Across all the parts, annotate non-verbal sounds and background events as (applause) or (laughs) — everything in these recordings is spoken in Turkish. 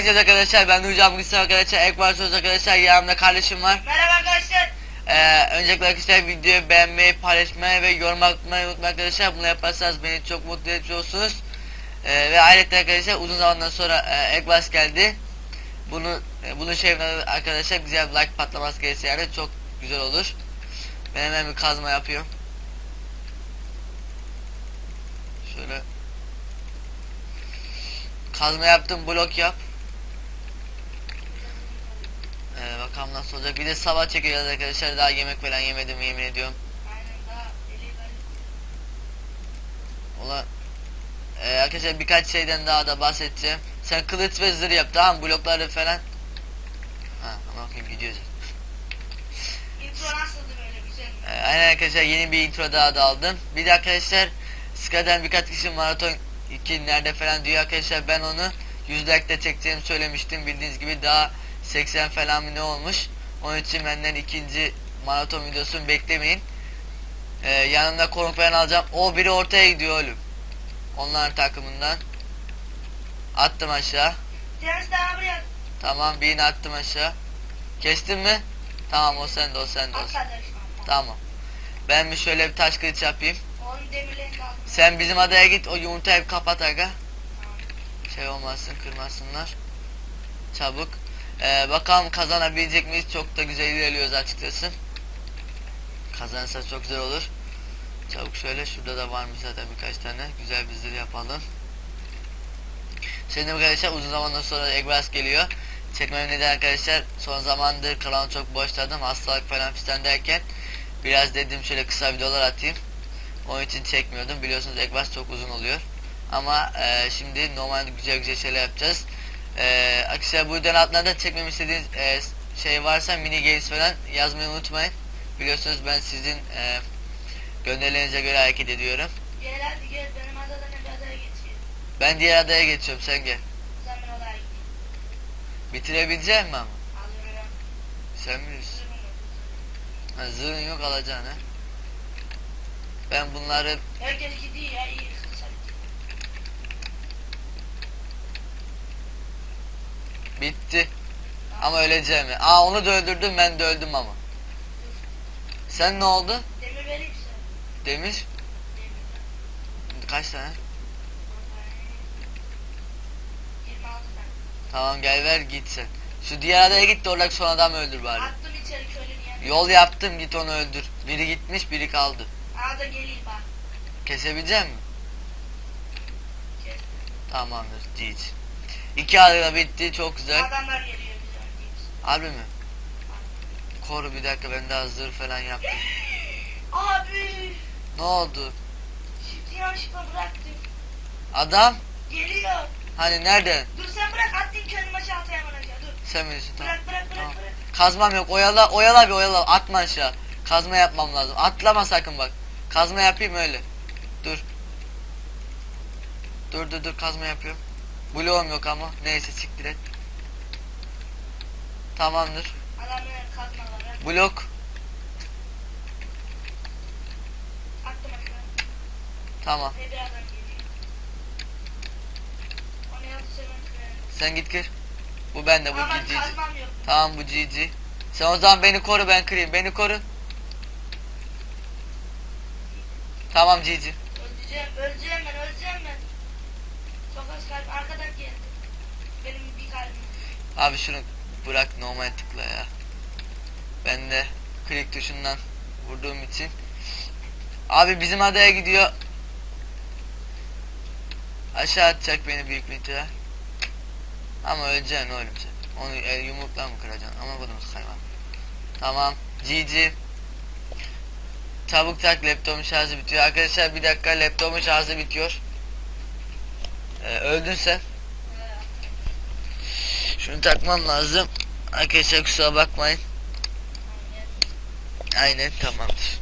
Herkese arkadaşlar ben Nurcan bugün arkadaşlar ek başlıyoruz arkadaşlar yanımda kardeşim var. Merhaba arkadaşlar. Ee, öncelikle arkadaşlar videoyu beğenmeyi, paylaşmayı ve yorum atmayı unutmayın arkadaşlar. Bunu yaparsanız beni çok mutlu etmiş olursunuz. Ee, ve ayrıca arkadaşlar uzun zamandan sonra e, Ekbas geldi. Bunu e, bunun şeyine arkadaşlar güzel bir like patlaması gelirse yani çok güzel olur. Ben hemen bir kazma yapıyorum. Şöyle kazma yaptım blok yap. Ee, bakalım nasıl olacak. Bir de sabah çekeceğiz arkadaşlar. Daha yemek falan yemedim yemin ediyorum. Ulan ee, arkadaşlar birkaç şeyden daha da bahsedeceğim. Sen kılıç ve zırh yap tamam mı? blokları falan. Ha ama bakayım gidiyoruz. Intro nasıldı böyle güzel? Ee, aynen arkadaşlar yeni bir intro daha da aldım. Bir de arkadaşlar Sky'den birkaç kişi maraton 2 nerede falan diyor arkadaşlar ben onu 100 like'da çekeceğimi söylemiştim. Bildiğiniz gibi daha 80 falan mı ne olmuş. Onun için benden ikinci maraton videosunu beklemeyin. Ee, yanımda konuk falan alacağım. O biri ortaya gidiyor oğlum. Onların takımından. Attım aşağı. Deniz daha buraya Tamam birini attım aşağı. Kestin mi? Tamam o sende o sende o sende. Tamam. Ben bir şöyle bir taş kılıç yapayım. Sen bizim adaya git o yumurtayı kapat aga. Şey olmasın kırmasınlar. Çabuk. Ee, bakalım kazanabilecek miyiz? Çok da güzel ilerliyoruz açıkçası. Kazanırsa çok güzel olur. Çabuk şöyle şurada da varmış zaten birkaç tane. Güzel bir yapalım. Şimdi arkadaşlar uzun zamandan sonra Egbras geliyor. Çekmem neden arkadaşlar son zamandır kanalı çok boşladım. Hastalık falan fistan derken biraz dedim şöyle kısa videolar atayım. Onun için çekmiyordum. Biliyorsunuz Egbras çok uzun oluyor. Ama e, şimdi normal güzel güzel şeyler yapacağız. E, arkadaşlar bu videonun altına da çekmemi istediğiniz e, şey varsa mini games falan yazmayı unutmayın. Biliyorsunuz ben sizin e, gönderilerinize göre hareket ediyorum. Gel hadi gel benim adadan bir adaya geçeyim. Ben diğer adaya geçiyorum sen gel. Zaman ben oraya gideyim. Bitirebilecek misin ama? Sen bilirsin. Ha, zırhın yok alacaksın ha. Ben bunları Herkes gidiyor ya iyi. Kısa bitti. Ama öleceğim ya. Aa onu da öldürdüm ben de öldüm ama. Sen ne oldu? Demir vereyim size. Demir. Demir. Kaç tane? 26 tane. Tamam gel ver git sen. Şu diğer adaya git de oradaki son adamı öldür bari. Attım içeri köylünü. Yol yaptım git onu öldür. Biri gitmiş biri kaldı. Ada geleyim bak. Kesebilecek misin? Kes. Tamamdır. Cic. İki adada bitti çok güzel. Adamlar geliyor. Harbi mi? Koru bir dakika ben de hazır falan yaptım. (laughs) Abi. Ne oldu? Yanlışlıkla bıraktım. Adam? Geliyor. Hani nerede? Dur sen bırak attın kendimi aşağı atayım aşağı dur. Sen bilirsin tamam. Bırak bırak bırak Tamam. bırak. Kazmam yok. Oyala oyala bir oyala. Atma aşağı. Kazma yapmam lazım. Atlama sakın bak. Kazma yapayım öyle. Dur. Dur dur dur kazma yapıyorum. Bloğum yok ama. Neyse siktir et. Tamamdır. Blok. Tamam. Ben Sen git kır. Bu bende bu Ama GG. Tamam bu GG. Sen o zaman beni koru ben kırayım. Beni koru. Tamam GG. Öleceğim, öleceğim ben, öleceğim Abi şunu bırak normal tıkla ya. Ben de klik tuşundan vurduğum için. Abi bizim adaya gidiyor. Aşağı atacak beni büyük ihtimal. Ama öleceksin oğlum sen. Onu el yumrukla mı kıracaksın? Ama bunu hayvan. Tamam. GG. Çabuk tak laptopun şarjı bitiyor. Arkadaşlar bir dakika laptopun şarjı bitiyor. Ee, öldün sen. Şunu takmam lazım. Arkadaşlar kusura bakmayın. Aynen tamamdır.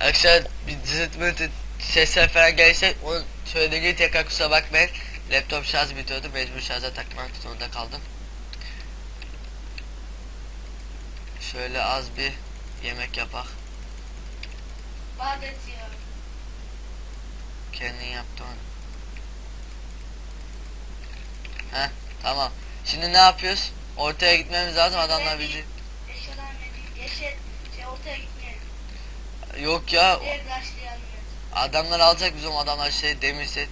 Arkadaşlar bir mıt sesler falan gelirse onu söylediği tekrar kusura bakmayın. Laptop şarj bitiyordu mecbur şarja takmak zorunda kaldım. Şöyle az bir yemek yapak. Kendin yaptı onu. Heh tamam. Şimdi ne yapıyoruz? Ortaya gitmemiz lazım adamlar bizi. Şey. Yok ya adamlar alacak bizim adamlar şey demir set.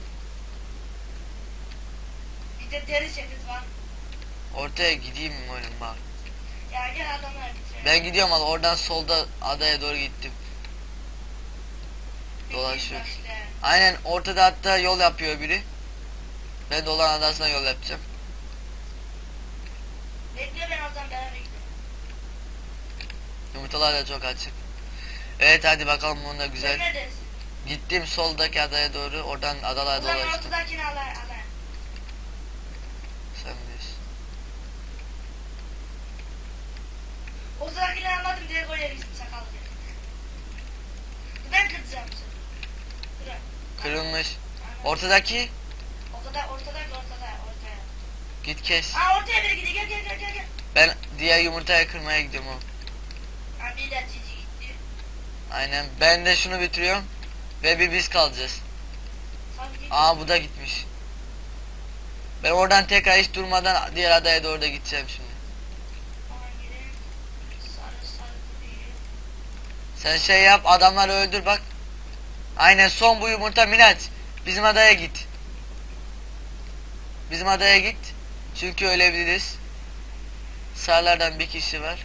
Bir de deri setiz var. Ortaya gideyim mi oğlum bak. Ya gel adamlar. Ben gidiyorum ama oradan solda adaya doğru gittim. Dolaşıyor. Aynen ortada hatta yol yapıyor biri. Ben de olan adasına yol yapacağım. Bekle ben oradan beraber gidelim. Yumurtalar da çok açık. Evet hadi bakalım bunu da Sen güzel. neredesin? Gittim soldaki adaya doğru oradan adalara zaman dolaştım. ortadakini alay alay. Sen bilirsin. Ortadakini almadım direkt oraya. Ben kıracağım seni. Bırak. Kırılmış. Ortadaki O kadar ortadaki ortada ortaya. git kes. Aa ortaya biri gidiyor gel gel gel gel. gel. Ben diğer yumurtaya kırmaya gidiyorum. Aynen ben de şunu bitiriyorum. Ve bir biz kalacağız. Aa bu da gitmiş. Ben oradan tekrar hiç durmadan diğer adaya doğru da gideceğim şimdi. Sen şey yap adamları öldür bak. Aynen son bu yumurta Miraç. Bizim adaya git. Bizim adaya git. Çünkü ölebiliriz. Sarlardan bir kişi var.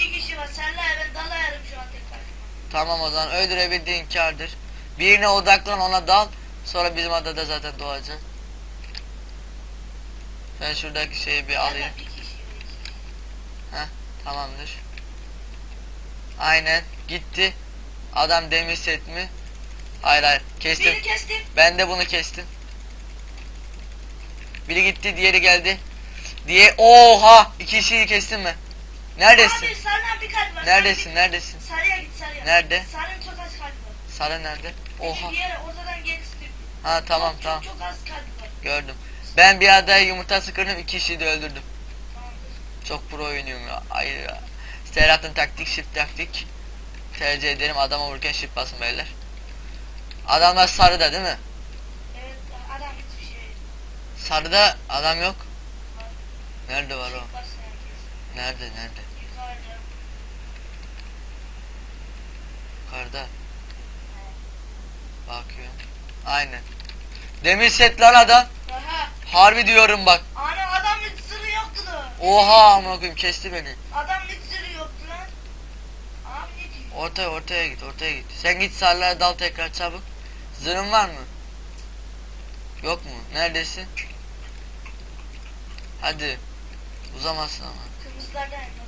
İki kişi var. Senle ben dalayarım şu an tek başıma. Tamam o zaman öldürebildiğin kardır. Birine odaklan ona dal. Sonra bizim adada zaten doğacaksın. Ben şuradaki şeyi bir alayım. Kişi. Tamamdır. Aynen gitti. Adam demir set mi? Hayır hayır kestim. Birini kestim. Ben de bunu kestim. Biri gitti diğeri geldi. Diye oha iki kişiyi kestin mi? Neredesin? Abi sarıdan bir kalp var. Neredesin? Neredesin? Sarıya git sarıya. Nerede? Sarının çok az kalbi var. Sarı nerede? Oha. Bir yere ortadan gelsin. Ha tamam çok, tamam Çok, çok az kalbi var. gördüm. Ben bir adaya yumurtası kırdım iki kişiyi de öldürdüm. Tamamdır. Çok pro oynuyorum ya. Hayır ya. Serhat'ın taktik shift taktik. Tercih ederim adama vururken shift basın beyler. Adamlar sarıda değil mi? Evet adam hiçbir şey. Sarıda adam yok. Var. Nerede var o? Nerede nerede? Yukarıda. Yukarıda. Bakıyorum. Aynen. Demir set lan adam. Aha. Harbi diyorum bak. Ana adam hiç sırrı yoktu. Oha amına koyayım kesti beni. Adam hiç sırrı yoktu lan. Abi ne diyor? Ortaya ortaya git ortaya git. Sen git sarılara dal tekrar çabuk. Zırhın var mı? Yok mu? Neredesin? Hadi. Uzamazsın ama. Kırmızılardan yapalım.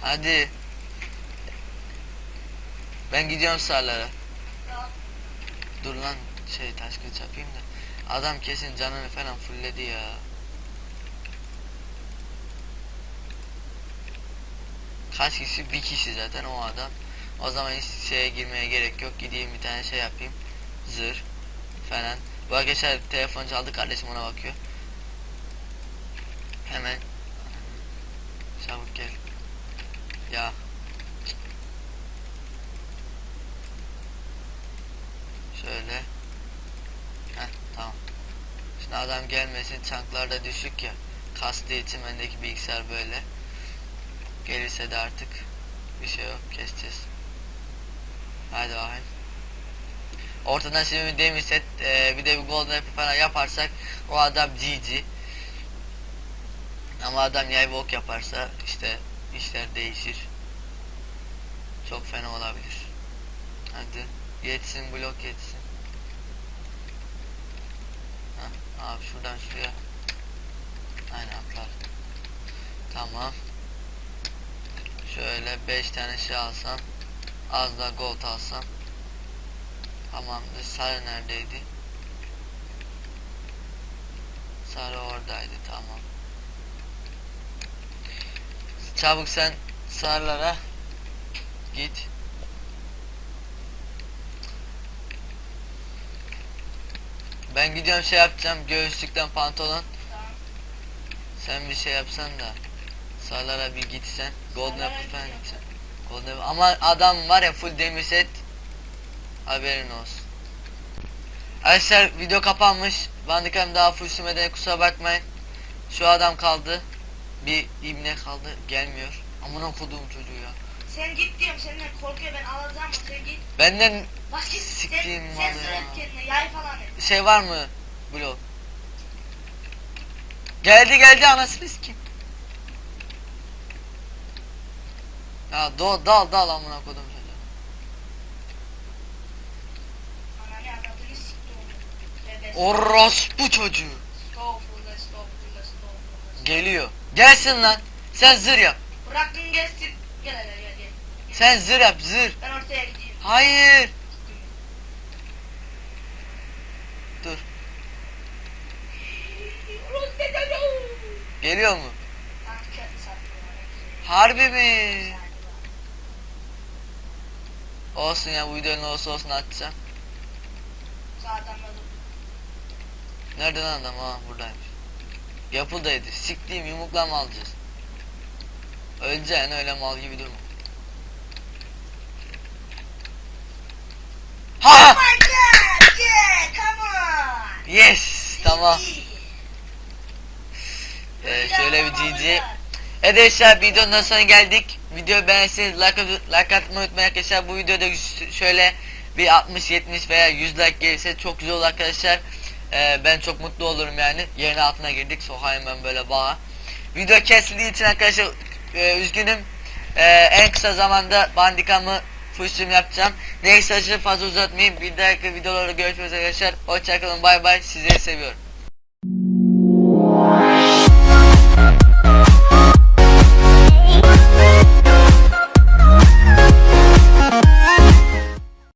Hadi. Ben gidiyorum sarılara. Ya. Dur lan şey taş kılıç yapayım da. Adam kesin canını falan fulledi ya. Kaç kişi? Bir kişi zaten o adam. O zaman hiç şeye girmeye gerek yok. Gideyim bir tane şey yapayım. Zırh falan. Bu arkadaşlar telefon çaldı kardeşim ona bakıyor. Hemen. Çabuk gel. Ya. Şöyle. Heh tamam. Şimdi adam gelmesin çanklar da düşük ya. Kastığı için bendeki bilgisayar böyle. Gelirse de artık bir şey yok keseceğiz. Hadi bakayım. Ortadan şimdi bir demir set e, bir de bir golden apple falan yaparsak o adam GG. Ama adam yay walk yaparsa işte işler değişir. Çok fena olabilir. Hadi yetsin blok yetsin. Hah, abi şuradan şuraya. Aynen atlar. Tamam. Şöyle 5 tane şey alsam. Az da gold alsam. Tamamdır. Sarı neredeydi? Sarı oradaydı. Tamam. Çabuk sen sarılara git. Ben gidiyorum şey yapacağım. Göğüslükten pantolon. Sen bir şey yapsan da. Sarılara bir gitsen. Golden Apple falan gitsen. Golden Ama adam var ya full demir set. Haberin olsun. Arkadaşlar video kapanmış. Bandicam daha full sürmeden kusura bakmayın. Şu adam kaldı. Bir ibne kaldı. Gelmiyor. Amına koduğum çocuğu ya. Sen git diyorum senden korkuyor ben alacağım sen git. Benden Bak git sen, Siktiğim sen malı söyle ya. kendine yay falan et. şey var mı? Blok. Geldi geldi anasını kim? Ya do dal dal amına kodum çocuğu. Ananı avradını sikti. Tövbe Orospu çocuğu. Estağfurullah estağfurullah estağfurullah. Geliyor. Gelsin lan. Sen zır yap. Bıraktın gelsin. Gel hele gel gel. Gel. Sen zır yap zır. Ben ortaya gideyim. Hayır. Dur. Geliyor mu? Harbi mi? Olsun ya bu videonun olsa olsun atacağım. Nerede lan adam? Ha buradaymış. Yapıldaydı. Siktiğim yumrukla mı alacağız? Öleceksin öyle mal gibi durma. Ha! Yes! Tamam. Ee, şöyle bir GG. Arkadaşlar videonun sonuna geldik. Video beğenseniz like, like atmayı unutmayın arkadaşlar. Bu videoda şöyle bir 60-70 veya 100 like gelirse çok güzel olur arkadaşlar. Ee, ben çok mutlu olurum yani. Yerin altına girdik. Sokağa hemen böyle bağa. Video kesildiği için arkadaşlar e, üzgünüm. Ee, en kısa zamanda bandikamı full yapacağım. Neyse aşırı fazla uzatmayayım. Bir dahaki videolarda görüşmek üzere arkadaşlar. Hoşçakalın bay bay. Sizleri seviyorum.